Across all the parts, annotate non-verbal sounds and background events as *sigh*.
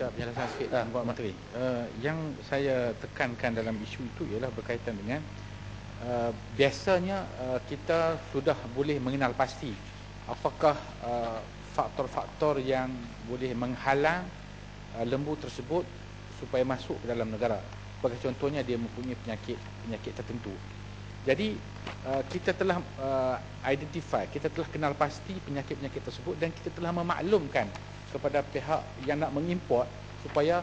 minta penjelasan sikit Ah. Tuan Menteri. Uh, yang saya tekankan dalam isu itu ialah berkaitan dengan uh, biasanya uh, kita sudah boleh mengenal pasti apakah uh, faktor-faktor yang boleh menghalang uh, lembu tersebut supaya masuk ke dalam negara. Sebagai contohnya dia mempunyai penyakit penyakit tertentu. Jadi uh, kita telah uh, identify, kita telah kenal pasti penyakit-penyakit tersebut dan kita telah memaklumkan kepada pihak yang nak mengimport supaya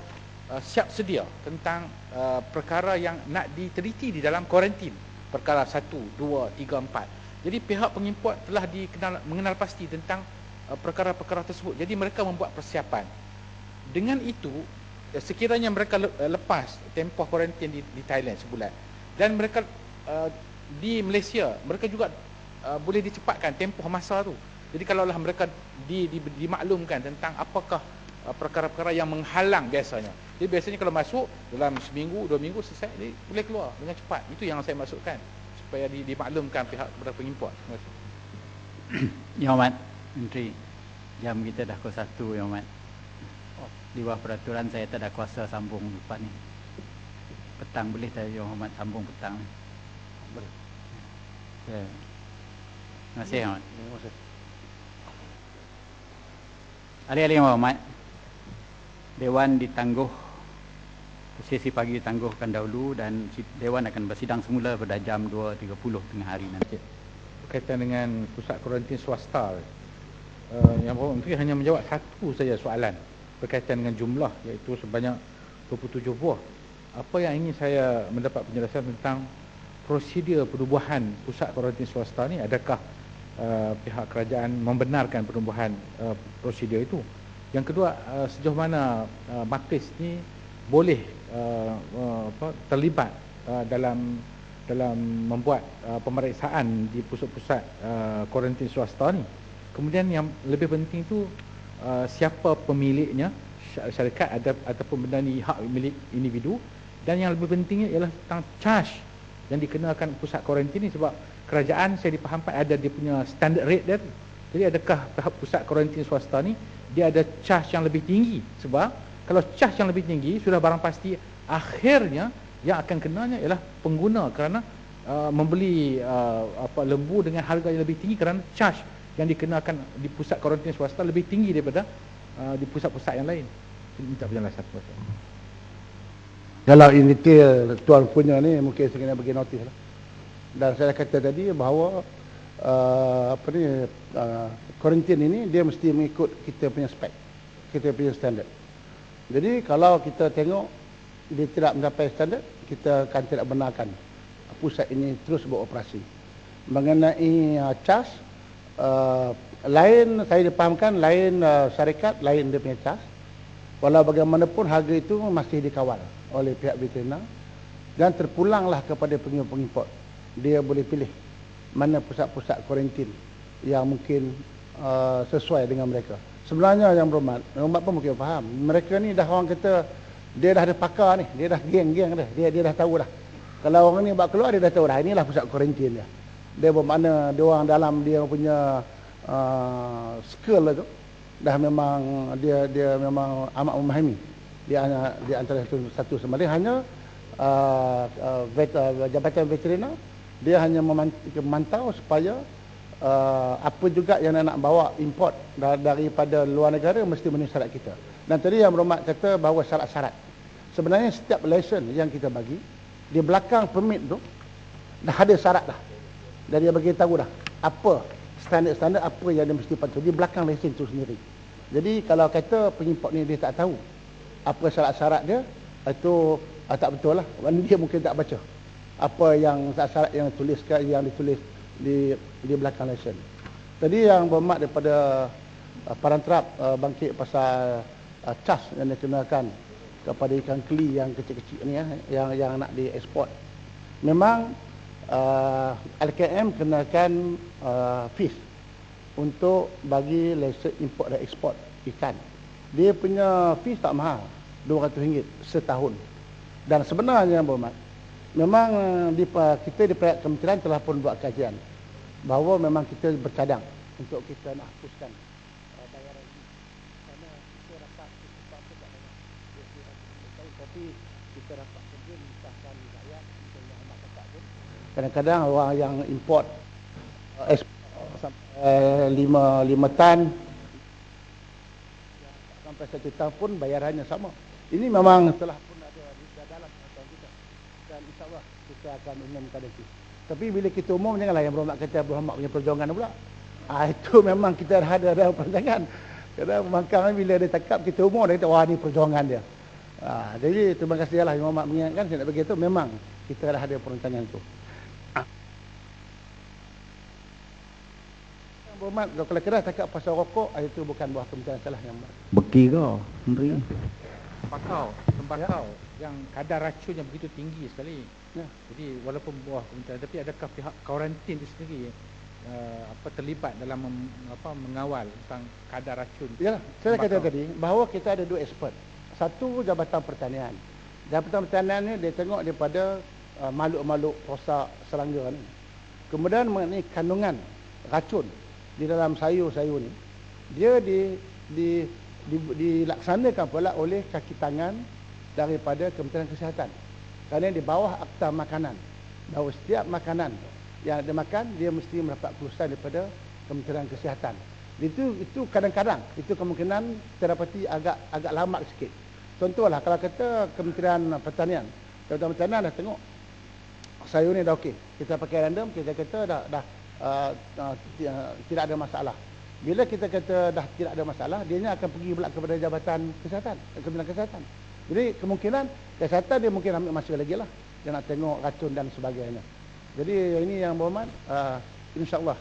uh, siap sedia tentang uh, perkara yang nak diteliti di dalam kuarantin. Perkara 1, 2, 3, 4. Jadi pihak pengimport telah dikenal mengenal pasti tentang uh, perkara-perkara tersebut. Jadi mereka membuat persiapan. Dengan itu eh, sekiranya mereka eh, lepas tempoh kuarantin di, di Thailand sebulan dan mereka uh, di Malaysia mereka juga uh, boleh dicepatkan tempoh masa tu. Jadi kalaulah mereka di, di, dimaklumkan tentang apakah uh, perkara-perkara yang menghalang biasanya. Jadi biasanya kalau masuk dalam seminggu, dua minggu selesai dia boleh keluar dengan cepat. Itu yang saya maksudkan supaya di, dimaklumkan pihak kepada pengimport. Terima kasih. *coughs* Yang Hormat Menteri Jam kita dah pukul satu Yang Hormat oh, Di bawah peraturan saya tak ada kuasa sambung lepas ni Petang boleh tak Yang Hormat sambung petang ni Boleh. ya. Terima kasih Yang Hormat Terima kasih. Yang Hormat Dewan ditangguh Sesi pagi ditangguhkan dahulu Dan Dewan akan bersidang semula pada jam 2.30 tengah hari nanti. Berkaitan dengan pusat kuarantin swasta. Uh, yang Bapak Menteri hanya menjawab satu saja soalan berkaitan dengan jumlah iaitu sebanyak 27 buah. Apa yang ingin saya mendapat penjelasan tentang prosedur penubuhan pusat kuarantin swasta ni? Adakah uh, pihak kerajaan membenarkan penubuhan uh, prosedur itu yang kedua uh, sejauh mana uh, ni boleh uh, uh, terlibat uh, dalam dalam membuat uh, pemeriksaan di pusat-pusat kuarantin swasta ni. Kemudian yang lebih penting tu uh, siapa pemiliknya sy- syarikat ada ataupun benda ni hak milik individu dan yang lebih pentingnya ialah tentang charge yang dikenakan pusat kuarantin ni sebab kerajaan saya difahamkan ada dia punya standard rate dia. Jadi adakah pihak pusat kuarantin swasta ni dia ada charge yang lebih tinggi sebab kalau charge yang lebih tinggi sudah barang pasti akhirnya yang akan kenanya ialah pengguna kerana uh, membeli uh, apa lembu dengan harga yang lebih tinggi kerana charge yang dikenakan di pusat kuarantin swasta lebih tinggi daripada uh, di pusat-pusat yang lain. Minta penjelasan. Kasih. Kalau in detail tuan punya ni mungkin saya kena bagi notis lah. Dan saya kata tadi bahawa uh, apa ni uh, quarantine ini dia mesti mengikut kita punya spek, kita punya standard. Jadi kalau kita tengok dia tidak mencapai standard, kita akan tidak benarkan pusat ini terus beroperasi. Mengenai uh, charge uh, lain saya dipahamkan lain uh, syarikat lain dia punya charge. Walau bagaimanapun harga itu masih dikawal oleh pihak veteriner dan terpulanglah kepada pengimport. Dia boleh pilih mana pusat-pusat kuarantin yang mungkin uh, sesuai dengan mereka. Sebenarnya yang berhormat, berhormat pun mungkin faham. Mereka ni dah orang kata dia dah ada pakar ni, dia dah geng-geng dah. Dia dia dah tahu dah. Kalau orang ni buat keluar dia dah tahu dah inilah pusat kuarantin dia. Dia bermakna dia orang dalam dia punya uh, skill itu dah memang dia dia memang amat memahami dia hanya di antara satu, satu sama lain hanya uh, uh, vet, uh, jabatan veteriner dia hanya memant- memantau supaya uh, apa juga yang nak bawa import da- daripada luar negara mesti memenuhi syarat kita dan tadi yang berhormat kata bahawa syarat-syarat sebenarnya setiap lesen yang kita bagi di belakang permit tu dah ada syarat dah dan dia bagi tahu dah apa standard-standard apa yang dia mesti patuh di belakang lesen tu sendiri. Jadi kalau kata pengimport ni dia tak tahu apa syarat-syarat dia itu ah, tak betul lah. Dia mungkin tak baca apa yang syarat-syarat yang tuliskan yang ditulis di di belakang lesen. Tadi yang bermak daripada uh, parantrap uh, bangkit pasal uh, cas yang dikenakan kepada ikan keli yang kecil-kecil ni ya, yang yang nak dieksport. Memang uh, LKM kenakan uh, fees untuk bagi lesen import dan ekspor ikan. Dia punya fees tak mahal, RM200 setahun. Dan sebenarnya berhormat, memang uh, di, kita di pihak kementerian telah pun buat kajian bahawa memang kita bercadang untuk kita nak hapuskan uh, bayaran ini. Kerana kita dapat kita dapat tapi kita dapat kerja menyusahkan rakyat kita yang amat cakap pun. Kadang-kadang orang yang import uh, sampai lima, lima tan sampai satu tahun pun bayarannya sama. Ini memang telah pun ada di dalam peraturan kita dan insyaAllah kita akan umumkan itu tapi bila kita umum janganlah yang berhormat kata berhormat punya perjuangan pula. Ah, *laughs* itu memang kita ada ada perjuangan kerana pemangkang bila dia cakap kita umum dia kata wah ni perjuangan dia. Ha, jadi terima kasih lah Imam Mak mengingatkan saya nak begitu memang kita dah ada perancangan itu. Berhormat kalau kira cakap pasal rokok itu bukan buah kementerian salah yang Beki kau, Menteri. Tembakau, tembakau ya. yang kadar racunnya begitu tinggi sekali. Ya. Jadi walaupun buah kementerian tapi adakah pihak kuarantin itu sendiri uh, apa terlibat dalam mem, apa mengawal tentang kadar racun? Ya, saya kata tadi bahawa kita ada dua expert. Satu Jabatan Pertanian. Jabatan Pertanian ni dia tengok daripada uh, makhluk-makhluk rosak serangga ni. Kemudian mengenai kandungan racun di dalam sayur-sayur ni dia di, di, di, dilaksanakan pula oleh kaki tangan daripada Kementerian Kesihatan. Kerana di bawah akta makanan. Bahawa setiap makanan yang dia makan dia mesti mendapat kelulusan daripada Kementerian Kesihatan. Itu itu kadang-kadang. Itu kemungkinan terdapati agak agak lama sikit. Contohlah kalau kata Kementerian Pertanian. Kementerian Pertanian dah tengok sayur ni dah okey. Kita pakai random kita kata dah dah uh, uh, tidak ada masalah. Bila kita kata dah tidak ada masalah, dia akan pergi pula kepada Jabatan Kesihatan, Kementerian Kesihatan. Jadi kemungkinan kesihatan dia mungkin ambil masa lagi lah. Dia nak tengok racun dan sebagainya. Jadi ini yang berhormat, uh, insyaAllah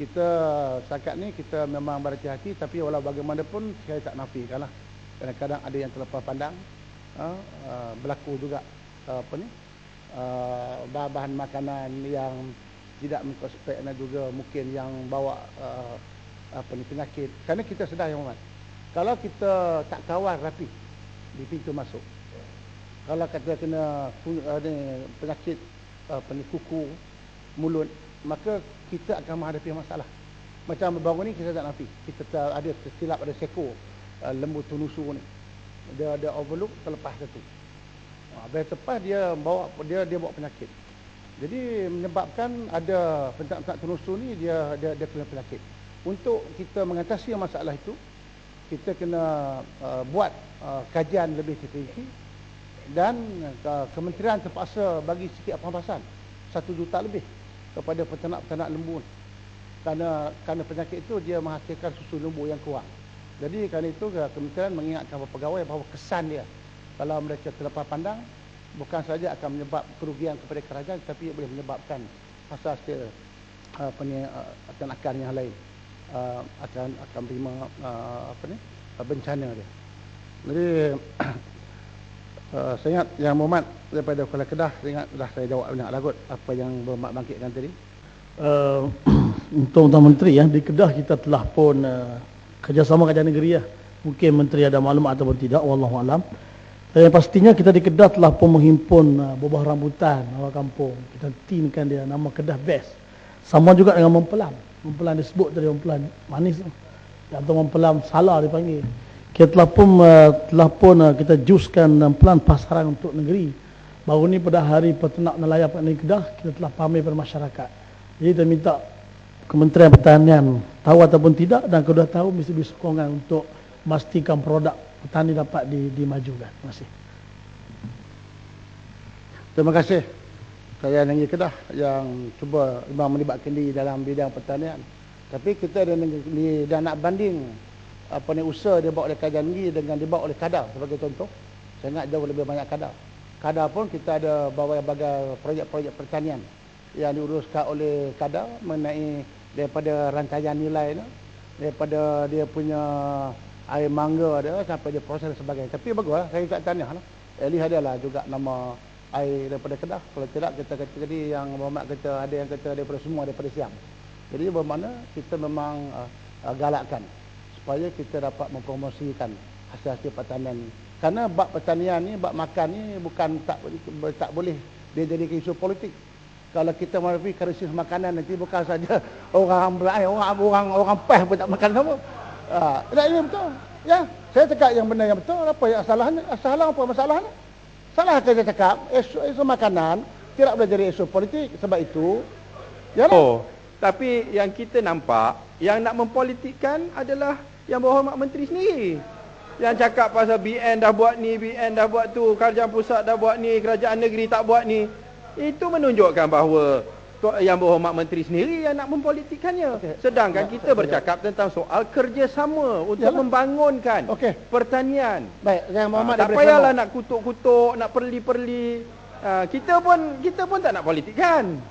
kita setakat ni kita memang berhati-hati tapi walau bagaimanapun saya tak nafikan lah. Kadang-kadang ada yang terlepas pandang, uh, uh, berlaku juga uh, apa ni, uh, bahan makanan yang tidak mengkospek dan juga mungkin yang bawa uh, apa ni penyakit. Kerana kita sedar yang umat kalau kita tak kawal rapi di pintu masuk. Kalau kata kena uh, ni, penyakit apa ni kuku mulut maka kita akan menghadapi masalah. Macam baru ni kita tak nafi kita tak ada tersilap ada seko uh, lembu tunusu ni. Dia ada overlook terlepas satu. Uh, bila tepas dia bawa dia dia bawa penyakit. Jadi menyebabkan ada pencak-pencak terusu ni dia dia dia kena penyakit. Untuk kita mengatasi masalah itu, kita kena uh, buat uh, kajian lebih teliti dan uh, kementerian terpaksa bagi sikit pembahasan satu juta lebih kepada peternak-peternak lembu kerana kerana penyakit itu dia menghasilkan susu lembu yang kurang. Jadi kerana itu kementerian mengingatkan kepada pegawai bahawa kesan dia kalau mereka terlepas pandang bukan saja akan menyebab kerugian kepada kerajaan tapi boleh menyebabkan dia apa ni akan akan yang lain uh, akan akan terima uh, apa ni bencana dia. Jadi *coughs* uh, saya ingat yang Muhammad daripada Kuala Kedah saya ingat dah saya jawab banyak lagut apa yang Muhammad bangkitkan tadi. Uh, untuk Tuan Menteri ya, di Kedah kita telah pun uh, kerjasama kerajaan negeri ya. Mungkin Menteri ada maklumat ataupun tidak, wallahu alam. Dan yang pastinya kita di Kedah telah pun menghimpun uh, buah rambutan awal kampung. Kita tinkan dia nama Kedah Best. Sama juga dengan mempelam. Mempelam disebut tadi mempelam manis atau mempelam salah dipanggil. Kita telah pun uh, telah pun uh, kita juskan mempelam pasaran untuk negeri. Baru ni pada hari peternak nelayan di Kedah kita telah pamer kepada masyarakat. Jadi kita minta Kementerian Pertanian tahu ataupun tidak dan kalau dah tahu mesti disokongan untuk memastikan produk petani dapat dimajukan. Terima kasih. Terima kasih kerajaan negeri Kedah yang cuba memang melibatkan diri dalam bidang pertanian. Tapi kita ada di dan nak banding apa ni usaha dia bawa oleh kerajaan negeri dengan dibawa oleh kadar sebagai contoh. Saya ingat jauh lebih banyak kadar. Kadar pun kita ada bawa bagai projek-projek pertanian yang diuruskan oleh kadar mengenai daripada rantaian nilai itu daripada dia punya air mangga ada sampai dia proses sebagainya. Tapi baguslah saya tak tanya lah. Eli adalah juga nama air daripada Kedah. Kalau tidak kita kata tadi yang Muhammad kata ada yang kata daripada semua daripada Siam. Jadi bermakna kita memang uh, uh, galakkan supaya kita dapat mempromosikan hasil-hasil pertanian. Karena bab pertanian ni, bab makan ni bukan tak tak boleh dia jadi isu politik. Kalau kita menghadapi krisis makanan nanti bukan saja *laughs* orang belain, orang orang orang peh pun tak makan sama. Ah, ini betul. Ya, saya cakap yang benar yang betul. Apa yang salahnya? Salah apa masalahnya? Salah kan dia cakap, isu, isu makanan tidak boleh jadi isu politik. Sebab itu, ya Oh, tapi yang kita nampak yang nak mempolitikkan adalah yang berhormat menteri sendiri. Yang cakap pasal BN dah buat ni, BN dah buat tu, kerajaan pusat dah buat ni, kerajaan negeri tak buat ni. Itu menunjukkan bahawa yang berhormat menteri sendiri yang nak mempolitikkannya. Okey. Sedangkan Ya, kita okey. bercakap tentang soal kerjasama untuk Yalah. membangunkan Okey. pertanian. Baik, yang Muhammad Ah, tak payahlah nak kutuk-kutuk, nak perli-perli. Ah, kita pun kita pun tak nak politikkan.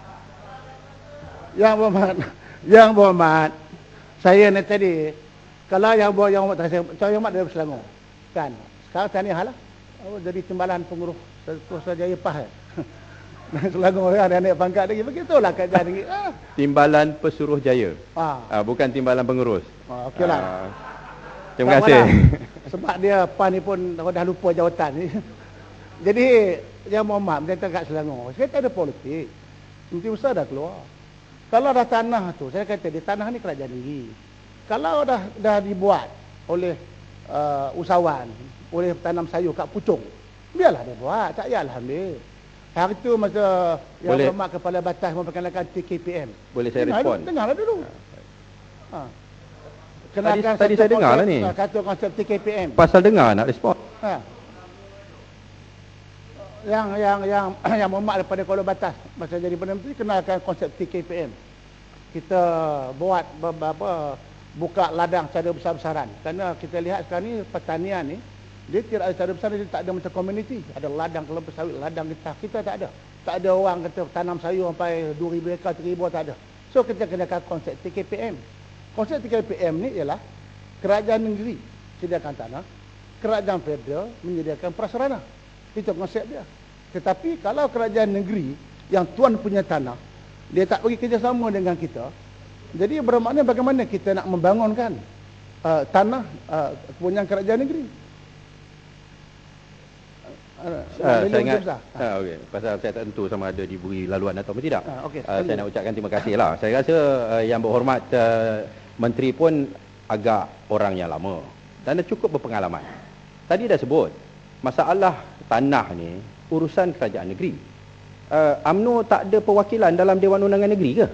Yang berhormat, yang berhormat, saya ni tadi, kalau yang buat yang berhormat, saya, saya hormat dari Selangor. Kan? Sekarang saya ni halah. Oh, jadi timbalan pengurus terus saja Dan Selangor ada naik pangkat lagi. Begitulah keadaan ni. *laughs* Ah. Timbalan Pesuruh Jaya. Ah. Ah, bukan timbalan pengurus. Ah, okeylah. Ah, terima Tak kasih. apalah. Sebab dia PAN ni pun dah lupa jawatan ni. *laughs* Jadi yang Muhammad berkata kat Selangor, saya tak ada politik. Menteri besar dah keluar. Kalau dah tanah tu, saya kata di tanah ni kerajaan negeri. Kalau dah dah dibuat oleh uh, usahawan, oleh tanam sayur kat Puchong, biarlah dia buat, tak payahlah ambil. Hari tu masa yang berhormat kepala batas memperkenalkan TKPM. Boleh saya Dengar respon? Dengarlah dulu. Ha. Tadi- tadi satu saya dengar lah ni. ha, Kata konsep TKPM. Pasal dengar nak respon. Ha. Yang yang yang *clears throat* yang memak daripada Kuala Batas masa jadi Perdana Menteri kenalkan konsep TKPM. Kita buat apa buka ladang secara besar-besaran. Kerana kita lihat sekarang ni pertanian ni dia tidak ada secara besar dia tak ada macam community. Ada ladang kelapa sawit, ladang kita kita tak ada. Tak ada orang kata tanam sayur sampai 2000 ekar, 3000 tak ada. So kita kenakan konsep TKPM. Konsep TKPM ni ialah kerajaan negeri sediakan tanah, kerajaan federal menyediakan prasarana. Itu konsep dia. Tetapi kalau kerajaan negeri yang tuan punya tanah, dia tak bagi kerjasama dengan kita, jadi bermakna bagaimana kita nak membangunkan uh, tanah uh, kepunyaan kerajaan negeri. Uh, Ah, saya ingat besar. ah, okay. pasal saya tak tentu sama ada diberi laluan atau tidak. Ah, okey, Ah, saya nak ucapkan terima kasih lah. Saya rasa uh, yang berhormat uh, menteri pun agak orang yang lama dan dah cukup berpengalaman. Tadi dah sebut masalah tanah ni urusan kerajaan negeri. Uh, AMNO tak ada perwakilan dalam Dewan Undangan Negeri ke?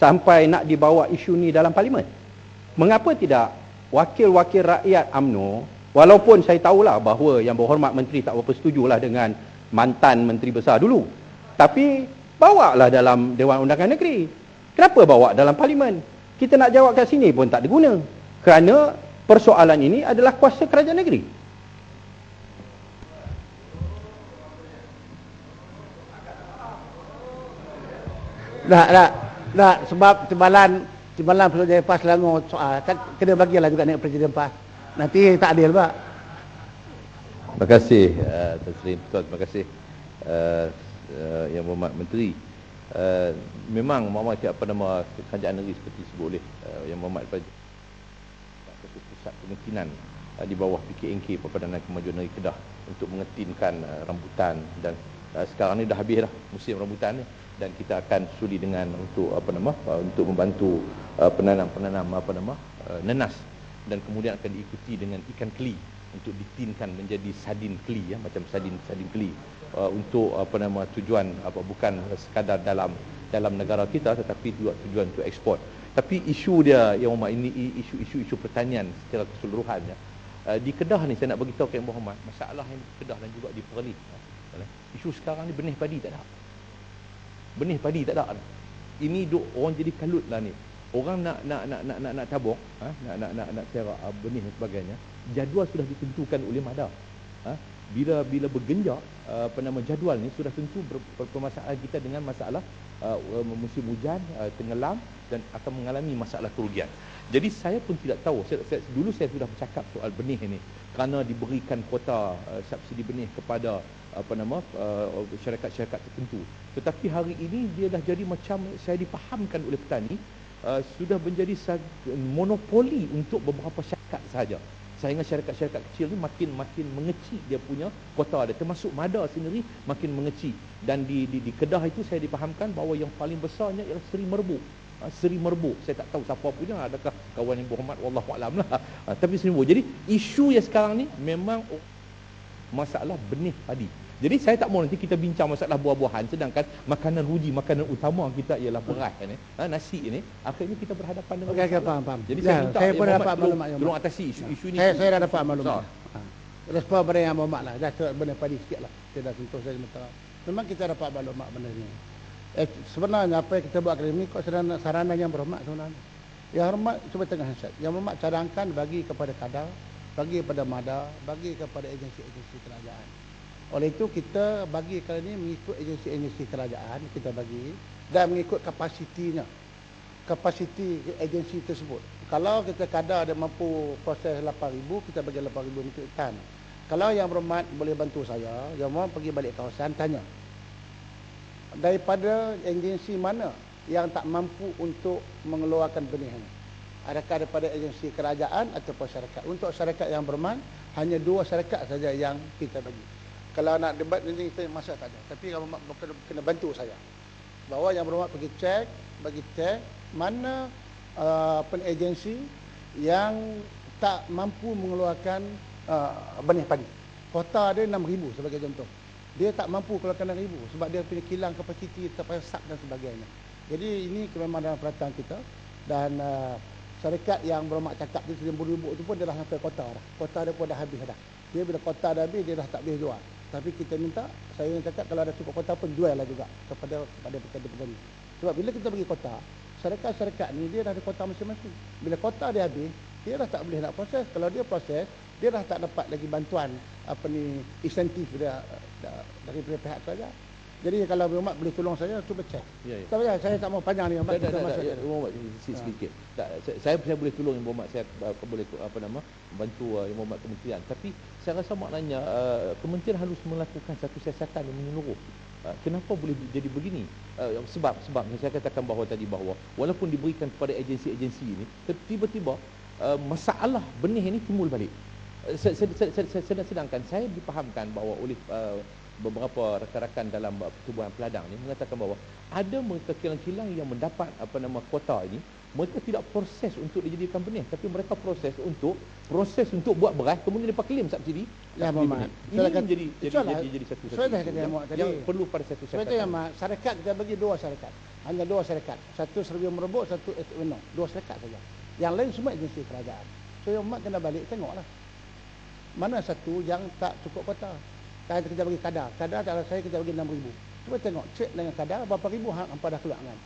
Sampai nak dibawa isu ni dalam parlimen. Mengapa tidak wakil-wakil rakyat AMNO walaupun saya tahulah bahawa yang berhormat menteri tak berapa setujulah dengan mantan menteri besar dulu. Tapi bawalah dalam Dewan Undangan Negeri. Kenapa bawa dalam parlimen? Kita nak jawab kat sini pun tak ada guna. Kerana persoalan ini adalah kuasa kerajaan negeri. Tak, tak. Tak, sebab timbalan timbalan Jaya PAS Selangor soal kan kena bagilah juga naik Presiden PAS. Nanti tak adil pak. Terima kasih uh, Tuan Sri. Tuan, terima kasih uh, uh, Yang Berhormat Menteri. Uh, Memang Muhammad apa nama kerajaan negeri seperti sebut oleh uh, Yang Berhormat pada pusat pengetinan uh, di bawah PKNK Perpadanan Kemajuan Negeri Kedah untuk mengetinkan uh, rambutan. Dan uh, sekarang ni dah habis dah musim rambutan ni. Dan kita akan sudi dengan untuk apa nama uh, untuk membantu penanam-penanam apa nama uh, nenas dan kemudian akan diikuti dengan ikan keli untuk ditinkan menjadi sardin keli ya macam sardin sardin keli. Uh, untuk apa nama tujuan apa bukan sekadar dalam dalam negara kita tetapi juga tujuan untuk ekspor tapi isu dia yang Muhammad ini isu-isu isu pertanian secara keseluruhan ya. Uh, di Kedah ni saya nak bagi tahu ke Yang Berhormat masalah yang di Kedah dan juga di Perlis ya. isu sekarang ni benih padi tak ada. Benih padi tak ada. Ini duk orang jadi kalut lah ni orang nak nak nak nak nak, nak tabung ha? nak nak nak nak serak uh, benih dan sebagainya jadual sudah ditentukan oleh MADA ha? bila bila bergenjak uh, apa nama jadual ni sudah tentu permasalahan kita dengan masalah uh, musim hujan uh, tenggelam dan akan mengalami masalah kerugian jadi saya pun tidak tahu saya, saya, dulu saya sudah bercakap soal benih ini kerana diberikan kuota uh, subsidi benih kepada apa nama uh, syarikat-syarikat tertentu tetapi hari ini dia dah jadi macam saya dipahamkan oleh petani uh, sudah menjadi monopoli untuk beberapa syarikat sahaja saya ingat syarikat-syarikat kecil ni makin makin mengecil dia punya kuota dia. Termasuk Mada sendiri makin mengecil dan di, di di Kedah itu saya dipahamkan bahawa yang paling besarnya ialah Seri Merbu. Ha, Seri Merbu. Saya tak tahu siapa punya adakah kawan yang berhormat wallahu alam lah. Ha, tapi Seri Merbu. Jadi isu yang sekarang ni memang masalah benih padi Jadi saya tak mau nanti kita bincang masalah buah-buahan sedangkan makanan ruji, makanan utama kita ialah beras ni, ha, nasi ni. Akhirnya kita berhadapan dengan Okey, okey, masalah. faham, faham. Jadi Ya, saya minta saya pun dapat maklumat, Yang tolong atasi isu-isu ni. Saya, saya dah dapat maklumat. Ha. Respon pada yang Muhammad lah. Dah cakap benda padi sikit lah. Saya dah sentuh saya minta. Memang kita dapat maklumat benda ni. Eh, sebenarnya apa yang kita buat kali ni kok sarana, sarana yang berhormat sebenarnya. Yang hormat cuba tengah handset. Yang hormat cadangkan bagi kepada kadar, bagi kepada mada, bagi kepada agensi-agensi kerajaan. Oleh itu kita bagi kali ini mengikut agensi-agensi kerajaan kita bagi dan mengikut kapasitinya. Kapasiti agensi tersebut. Kalau kita kadar ada mampu proses 8,000, kita bagi 8,000 metrik tan. Kalau yang berhormat boleh bantu saya, yang mau pergi balik kawasan tanya. Daripada agensi mana yang tak mampu untuk mengeluarkan benih ini? Adakah daripada agensi kerajaan ataupun syarikat? Untuk syarikat yang berhormat, hanya dua syarikat saja yang kita bagi. Kalau nak debat nanti kita masa tak ada. Tapi kalau berhormat kena, kena bantu saya. Bahawa yang berhormat pergi cek, bagi cek mana uh, agensi yang tak mampu mengeluarkan uh, benih padi. Kota dia 6,000 sebagai contoh. Dia tak mampu keluarkan 6,000 sebab dia punya kilang kapasiti terpayah sub dan sebagainya. Jadi ini memang dalam perhatian kita dan uh, syarikat yang berhormat cakap dia seribu ribu itu pun dia dah sampai kota dah. Kota dia pun dah habis dah. Dia bila kota dah habis dia dah tak boleh jual. Tapi kita minta saya yang cakap kalau ada cukup kota pun jual lah juga kepada kepada petani-petani. Sebab bila kita bagi kota, syarikat-syarikat ni dia dah ada kota masing-masing. Bila kota dia habis, dia dah tak boleh nak proses. Kalau dia proses, dia dah tak dapat lagi bantuan apa ni insentif dia dah, dari pihak kerajaan. Jadi kalau Muhammad boleh tolong saya, cuba cek. Ya, ya. Tak payah, saya tak mau panjang ni. Tak, Muhammad, tak, kita tak, masuk tak, je. Ibu Muhammad sikit. Tak, saya, saya, boleh tolong Ibu Muhammad, saya uh, boleh apa nama bantu uh, Ibu Muhammad kementerian. Tapi saya rasa maknanya uh, kementerian harus melakukan satu siasatan yang menyeluruh. Uh, kenapa boleh jadi begini? Uh, sebab sebab saya katakan bahawa tadi bahawa walaupun diberikan kepada agensi-agensi ini, tiba-tiba uh, masalah benih ini timbul balik. Se- se- se- se- se- sedang- sedangkan saya dipahamkan bahawa oleh uh, beberapa rakan-rakan dalam uh, pertubuhan peladang ni mengatakan bahawa ada mereka kilang-kilang yang mendapat apa nama kuota ini mereka tidak proses untuk dijadikan benih tapi mereka proses untuk proses untuk buat beras kemudian mereka claim subsidi Ya, Muhammad. benih. ini Saya kata- menjadi jadi, jadi jadi satu satu saya dah kata yang, yang tadi. perlu pada satu syarikat yang mak, syarikat kita bagi dua syarikat. Hanya dua syarikat. Satu Serbian Merebut, satu Esweno. Dua syarikat saja. Yang lain semua agensi kerajaan. So yang mak kena balik tengoklah. Mana satu yang tak cukup kota. Kita kita bagi kadar. Kadar ada saya kita bagi 6000. Cuba tengok cek dengan kadar berapa ribu hang hampa dah keluar kan.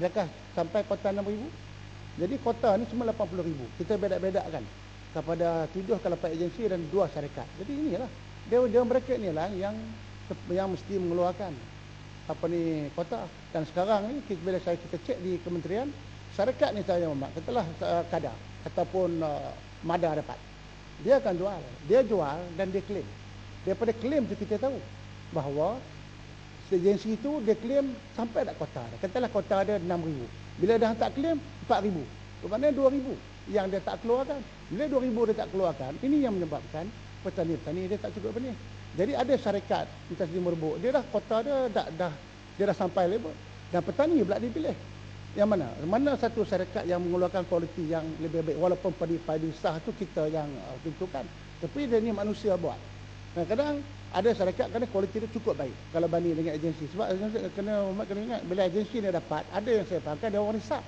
Adakah sampai kota 6000? Jadi kota ni cuma 80000. Kita bedak-bedakkan kepada tujuh kalau agensi dan dua syarikat. Jadi inilah dia dia mereka inilah yang yang mesti mengeluarkan apa ni kota dan sekarang ni kita, bila saya kita cek di kementerian syarikat ni saya mak setelah uh, kadar ataupun uh, mada dapat dia akan jual dia jual dan dia claim daripada claim tu kita tahu bahawa agensi itu dia claim sampai tak kota dia. Katalah kota dia 6000 bila dah tak claim 4000 bermakna 2000 yang dia tak keluarkan. Bila 2000 dia tak keluarkan ini yang menyebabkan petani-petani dia tak cukup benih. Jadi ada syarikat kita sendiri merebut dia dah kota dia dah, dah dia dah sampai level. Dan petani pula dipilih. Yang mana? Mana satu syarikat yang mengeluarkan kualiti yang lebih baik? Walaupun padi padi sah tu kita yang uh, tentukan. Tapi dia ni manusia buat kadang-kadang ada syarikat kerana kualiti dia cukup baik. Kalau banding dengan agensi. Sebab agensi kena Muhammad kena ingat bila agensi dia dapat ada yang saya faham dia orang risap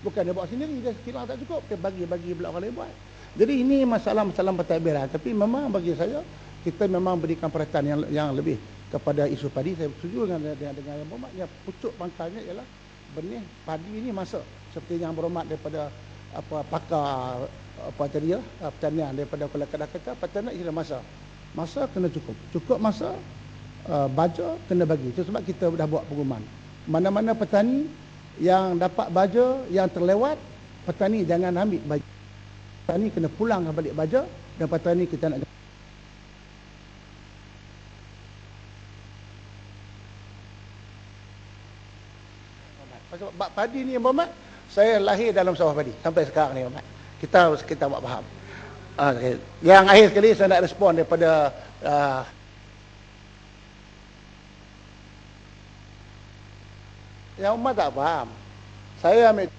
bukan dia buat sendiri dia kilang tak cukup dia bagi-bagi pula orang lain buat. Jadi ini masalah-masalah pentadbiran. Tapi memang bagi saya kita memang berikan perhatian yang yang lebih kepada isu padi. Saya setuju dengan dengan, dengan yang berhormat yang pucuk pangkalnya ialah benih padi ini masuk. Seperti yang berhormat daripada apa pakar apa tadi ya pertanian daripada kala kadang kata petani kena masa masa kena cukup cukup masa uh, baja kena bagi itu sebab kita dah buat pengumuman mana-mana petani yang dapat baja yang terlewat petani jangan ambil baja petani kena pulang balik baja dan petani kita nak Pasal bab padi ni Muhammad, saya lahir dalam sawah padi sampai sekarang ni Muhammad. Kita kita buat faham. Okay. Yang akhir sekali saya nak respon daripada uh, Yang umat tak faham. Saya ambil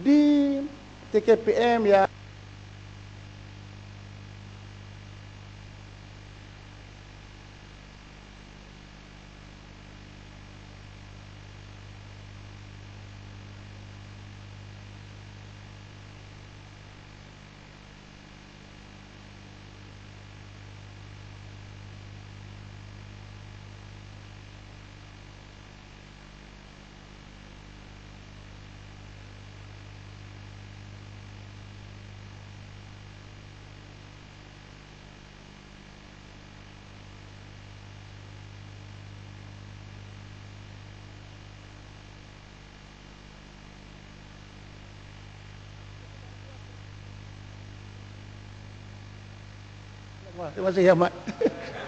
di TKPM yang Terima kasih, Ahmad. *laughs*